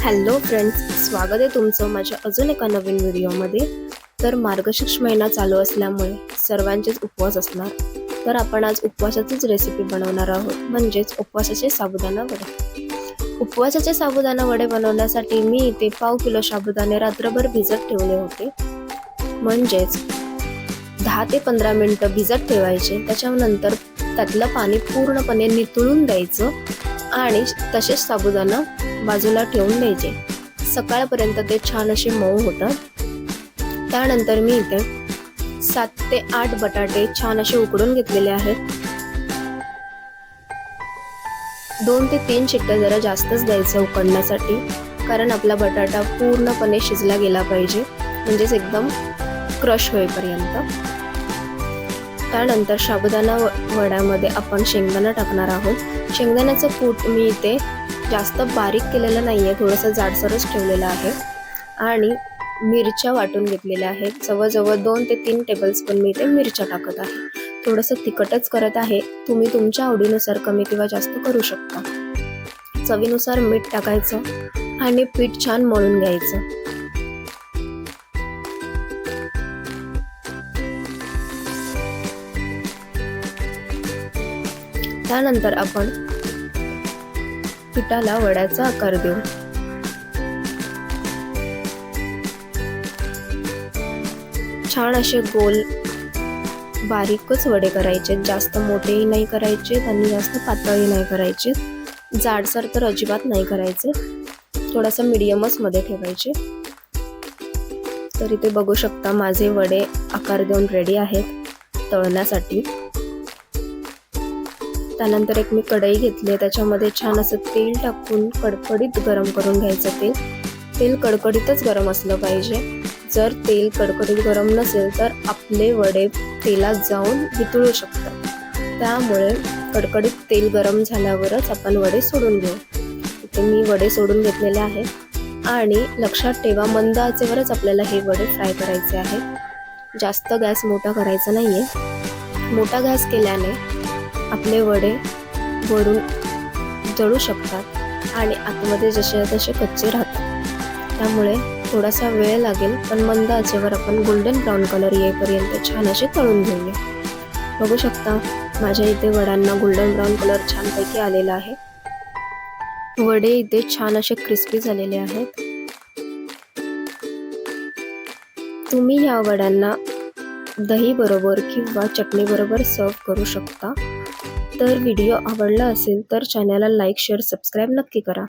Hello friends स्वागत आहे तुमचं माझ्या अजून एका नवीन व्हिडिओमध्ये. तर मार्गशीर्ष महिना चालू असल्यामुळे सर्वांचेच उपवास असणार. तर आपण आज उपवासाचीच रेसिपी बनवणार आहोत. म्हणजेच उपवासाचे साबुदाणा वडे. उपवासाचे साबुदाणा वडे बनवण्यासाठी मी इथे पाव किलो साबुदाणे रात्रभर भिजत ठेवले होते. म्हणजेच दहा ते पंधरा मिनटं भिजत ठेवायचे. त्याच्यानंतर त्यातलं पाणी पूर्णपणे नितळून द्यायचं. आणि तसेच साबुदाणा बाजूला ठेवून द्यायचे. सकाळपर्यंत ते छान असे मऊ होतात. त्यानंतर मी इथे सात ते आठ बटाटे छान असे उकडून घेतलेले आहेत. दोन ते तीन शिट्ट्या जरा जास्तच द्यायचं उकडण्यासाठी कारण आपला बटाटा पूर्णपणे शिजला गेला पाहिजे म्हणजेच एकदम क्रश होईपर्यंत. त्यानंतर साबुदाणा व- वड्यामध्ये आपण शेंगदाणा टाकणार आहोत. शेंगदाण्याचं कूट मी इथे जास्त बारीक केलेलं नाही आहे थोडंसं जाडसरच ठेवलेलं आहे. आणि मिरच्या वाटून घेतलेल्या आहेत. जवळजवळ दोन ते तीन टेबलस्पून मी इथे मिरच्या टाकत आहे. थोडंसं तिखटच करत आहे. तुम्ही तुमच्या आवडीनुसार कमी किंवा जास्त करू शकता. चवीनुसार मीठ टाकायचं आणि पीठ छान मळून घ्यायचं. त्यानंतर आपण पिठाला वड्याचा आकार देऊ. छान असे गोल बारीकच वडे करायचे. जास्त मोठेही नाही करायचे आणि जास्त पातळही नाही करायचे. जाडसर तर अजिबात नाही करायचे. थोडासा मिडियमच मध्ये ठेवायचे. तर इथे बघू शकता माझे वडे आकार देऊन रेडी आहेत तळण्यासाठी. त्यानंतर एक मी कढई घेतली आहे. त्याच्यामध्ये छान असं तेल टाकून कडकडीत गरम करून घ्यायचं तेल. तेल कडकडीतच गरम असलं पाहिजे. जर तेल कडकडीत गरम नसेल तर आपले वडे तेलात जाऊन वितळू शकतात. त्यामुळे कडकडीत तेल गरम झाल्यावरच आपण वडे सोडून घेऊ. इथे मी वडे सोडून घेतलेले आहे आणि लक्षात ठेवा मंद आचेवरच आपल्याला हे वडे फ्राय करायचे आहे जास्त गॅस मोठा करायचा नाही आहे मोठा गॅस केल्याने आपले वडे वरून जळू शकतात आणि आतमध्ये जसे तसे कच्चे राहतात. त्यामुळे थोडासा वेळ लागेल पण मंद आचेवर आपण गोल्डन ब्राऊन कलर येईपर्यंत छान असे तळून घेऊया. बघू शकता माझ्या इथे वड्यांना गोल्डन ब्राऊन कलर छानपैकी आलेला आहे. वडे इथे छान असे क्रिस्पी झालेले आहेत. तुम्ही या वड्यांना दही बरोबर किंवा चटणी बरोबर सर्व करू शकता. तर व्हिडिओ आवडला असेल तर चॅनलला लाईक शेअर सबस्क्राईब नक्की करा.